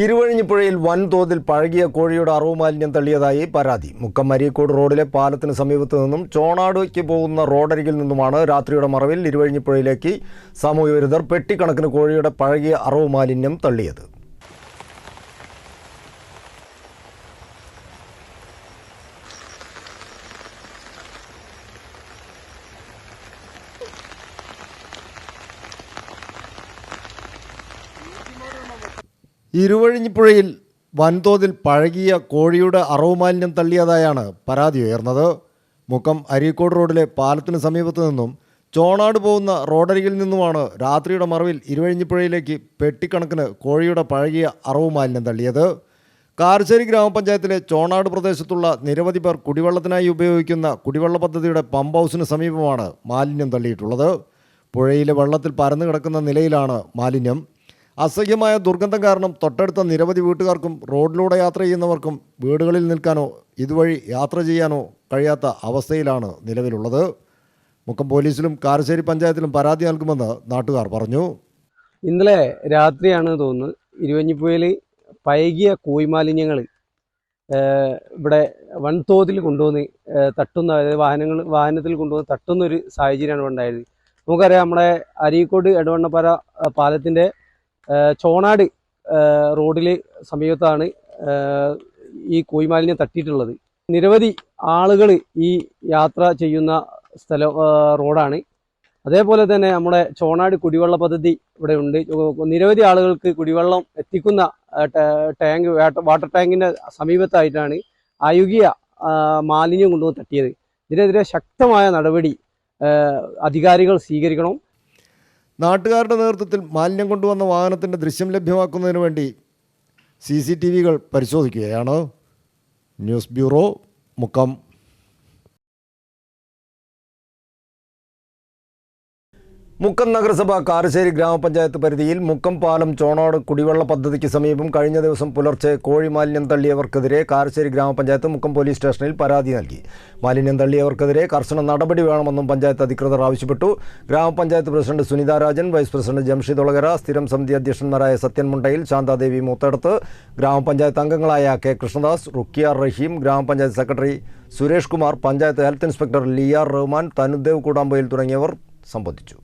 ഇരുവഴിഞ്ഞിപ്പുഴയിൽ വൻതോതിൽ പഴകിയ കോഴിയുടെ അറവ് മാലിന്യം തള്ളിയതായി പരാതി. മുക്കം റോഡിലെ പാലത്തിന് സമീപത്തു നിന്നും ചോണാടുക്ക് പോകുന്ന റോഡരികിൽ നിന്നുമാണ് രാത്രിയുടെ മറവിൽ ഇരുവഴിഞ്ഞിപ്പുഴയിലേക്ക് സാമൂഹ്യവിരുദ്ധർ പെട്ടിക്കണക്കിന് കോഴിയുടെ പഴകിയ അറവ് മാലിന്യം തള്ളിയത്. ഇരുവഴിഞ്ഞിപ്പുഴയിൽ വൻതോതിൽ പഴകിയ കോഴിയുടെ അറവ് മാലിന്യം തള്ളിയതായാണ് പരാതി ഉയർന്നത്. മുക്കം അരീക്കോട് റോഡിലെ പാലത്തിന് സമീപത്ത് നിന്നും ചോണാട് പോകുന്ന റോഡരികിൽ നിന്നുമാണ് രാത്രിയുടെ മറവിൽ ഇരുവഴിഞ്ഞിപ്പുഴയിലേക്ക് പെട്ടിക്കണക്കിന് കോഴിയുടെ പഴകിയ അറവ് മാലിന്യം തള്ളിയത്. കാർശ്ശേരി ഗ്രാമപഞ്ചായത്തിലെ ചോണാട് പ്രദേശത്തുള്ള നിരവധി പേർ കുടിവെള്ളത്തിനായി ഉപയോഗിക്കുന്ന കുടിവെള്ള പദ്ധതിയുടെ പമ്പ് ഹൗസിന് സമീപമാണ് മാലിന്യം തള്ളിയിട്ടുള്ളത്. പുഴയിലെ വെള്ളത്തിൽ പരന്നു കിടക്കുന്ന നിലയിലാണ് മാലിന്യം. അസഹ്യമായ ദുർഗന്ധം കാരണം തൊട്ടടുത്ത നിരവധി വീട്ടുകാർക്കും റോഡിലൂടെ യാത്ര ചെയ്യുന്നവർക്കും വീടുകളിൽ നിൽക്കാനോ ഇതുവഴി യാത്ര ചെയ്യാനോ കഴിയാത്ത അവസ്ഥയിലാണ് നിലവിലുള്ളത്. മുക്കം പോലീസിലും കാരശ്ശേരി പഞ്ചായത്തിലും പരാതി നൽകുമെന്ന് നാട്ടുകാർ പറഞ്ഞു. ഇന്നലെ രാത്രിയാണ് തോന്നുന്നത് ഇരുവഞ്ഞിപ്പുഴയിൽ പൈകിയ കോയിമാലിന്യങ്ങൾ ഇവിടെ വൻതോതിൽ കൊണ്ടുവന്ന് തട്ടുന്ന അതായത് വാഹനങ്ങൾ വാഹനത്തിൽ കൊണ്ടുവന്ന് തട്ടുന്ന ഒരു സാഹചര്യമാണ് ഉണ്ടായത്. നമുക്കറിയാം നമ്മുടെ അരീക്കോട് എടവണ്ണപ്പാറ പാലത്തിന്റെ ചോണാട് റോഡിൽ സമീപത്താണ് ഈ കോയിമാലിന്യം തട്ടിയിട്ടുള്ളത്. നിരവധി ആളുകൾ ഈ യാത്ര ചെയ്യുന്ന സ്ഥല റോഡാണ്. അതേപോലെ തന്നെ നമ്മുടെ ചോണാട് കുടിവെള്ള പദ്ധതി ഇവിടെ ഉണ്ട്. നിരവധി ആളുകൾക്ക് കുടിവെള്ളം എത്തിക്കുന്ന ടാങ്ക് വാട്ടർ ടാങ്കിന്റെ സമീപത്തായിട്ടാണ് അയുകിയ മാലിന്യം കൊണ്ടുവന്ന് തട്ടിയത്. ഇതിനെതിരെ ശക്തമായ നടപടി അധികാരികൾ സ്വീകരിക്കണം. നാട്ടുകാരുടെ നേതൃത്വത്തിൽ മാലിന്യം കൊണ്ടുവന്ന വാഹനത്തിന്റെ ദൃശ്യം ലഭ്യമാക്കുന്നതിന് വേണ്ടി സി സി ടി വികൾ പരിശോധിക്കുകയാണ്. News bureau Mukkam. മുക്കം നഗരസഭ കാരശ്ശേരി ഗ്രാമപഞ്ചായത്ത് പരിധിയിൽ മുക്കം പാലം ചോണോട് കുടിവെള്ള പദ്ധതിക്ക് സമീപം കഴിഞ്ഞ ദിവസം പുലർച്ചെ കോഴി മാലിന്യം തള്ളിയവർക്കെതിരെ കാരശ്ശേരി ഗ്രാമപഞ്ചായത്ത് മുക്കം പോലീസ് സ്റ്റേഷനിൽ പരാതി നൽകി. മാലിന്യം തള്ളിയവർക്കെതിരെ കർശന നടപടി വേണമെന്നും പഞ്ചായത്ത് അധികൃതർ ആവശ്യപ്പെട്ടു. ഗ്രാമപഞ്ചായത്ത് president Sunitha Rajan vice president Jamshid Olakara സ്ഥിരം സമിതി അധ്യക്ഷന്മാരായ സത്യൻ മുണ്ടയിൽ ശാന്താദേവി മൂത്തടത്ത് ഗ്രാമപഞ്ചായത്ത് അംഗങ്ങളായ കെ കൃഷ്ണദാസ് റുക്കിയ റഹീം ഗ്രാമപഞ്ചായത്ത് secretary Suresh Kumar panchayat health inspector Liyar Rahman Thanudev കൂടാമ്പയിൽ തുടങ്ങിയവർ സംബന്ധിച്ചു.